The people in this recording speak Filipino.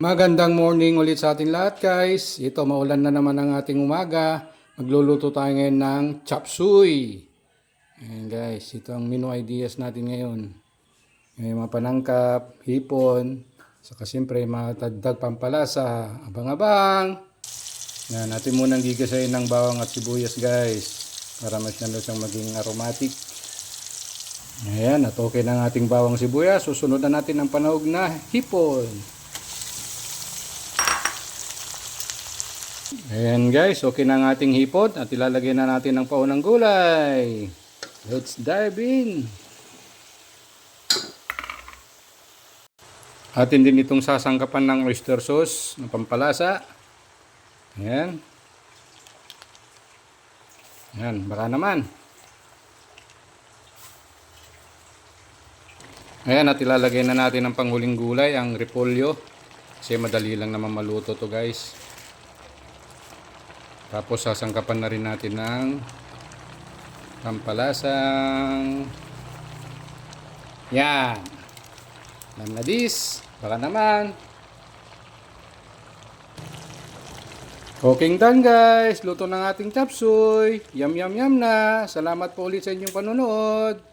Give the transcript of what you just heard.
Magandang morning ulit sa ating lahat guys. Ito, maulan na naman ang ating umaga. Magluluto tayo ngayon ng chop suey. Ayan guys, ito ang menu ideas natin ngayon. May mga panangkap, hipon, saka siyempre mga tagdag pampalasa, abang-abang. Yan, natin munang gigasayin ng bawang at sibuyas guys. Para masyado siyang maging aromatic. Ayan, at okay na ang ating bawang sibuyas. Susunod na natin ang panahog na hipon. Ayan guys, okay na ang ating hipon at ilalagay na natin ang paunang gulay. Let's dive in! Atin din itong sasangkapan ng oyster sauce na pampalasa. Ayan. Ayan, baka naman. Ayan, at ilalagay na natin ang panghuling gulay, ang repolyo. Kasi madali lang naman maluto to guys. Tapos sasangkapan na rin natin ng pampalasang yan. Alam na this. Baka naman. Cooking done guys. Luto ng ating chapsuy. Yum yum yum na. Salamat po ulit sa inyong panonood.